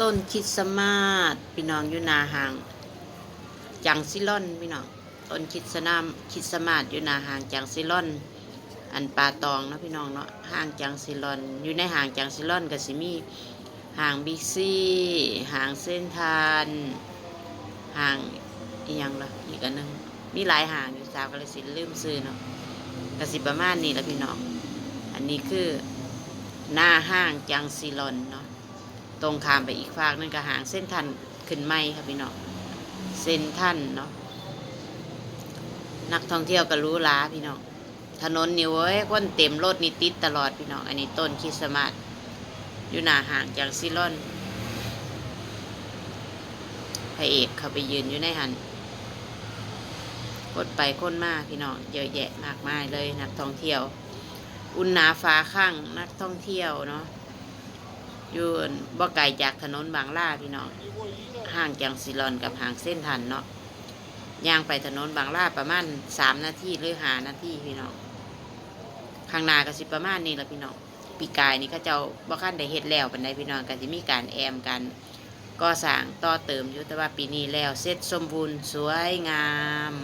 ต้นคริดสต์มาสพี่น้องอยู่นาหางจังซิลอนพี่น้องต้นคริดสนามคริดสต์มาสอยู่นาหางจังซิลอน อันปลาตองนะพี่น้องเนาะห่างจังซิลอน อยู่ในห่างจังซิลอนก็สิมีห่างบิ๊กซี่ห่างเส้นทานห่างอีหยังละอีกอันหนึงมีหลายห่างอยู่สาวกาลสินธุ์ลืมซื้อเนาะกสิประมาณนี้แหละพี่น้อง อันนี้คือหน้าห้างจังซิลอนเนาะ ตรงข้ามไปอีกฝากนึงก็หางเส้นทันขึ้นไม่ครับพี่น้องเส้นทันเนาะนักท่องเที่ยวก็รู้ล้าพี่น้องถนนนี่เว้ยคนเต็มรถนี่ติดตลอดพี่น้องอันนี้ต้นคริสต์มาสอยู่หน้าห่างจากซิลอนพระเอกเขาไปยืนอยู่ในหันกดไปคนมาพี่น้องเยอะแยะมากมายเลยนักท่องเที่ยว อุ่นหนาฟ้าข้างนักท่องเที่ยวเนาะ อยู่บ่ไกลจากถนนบางล่าพี่น้องห่างจากซิลอนกับห่างเส้นทันเนาะย่างไปถนนบางล่าประมาณสามนาทีหรือหานาทีพี่น้องข้างหน้าก็สิประมาณนี้ละพี่น้องปีกายนี่เขาเจ้าบ่คันได้เฮ็ดแล้วปานใดพี่น้องก็สิมีการแอมกันก็สร้างต่อเติมอยู่แต่ว่าปีนี้แล้วเสร็จสมบูรณ์สวยงาม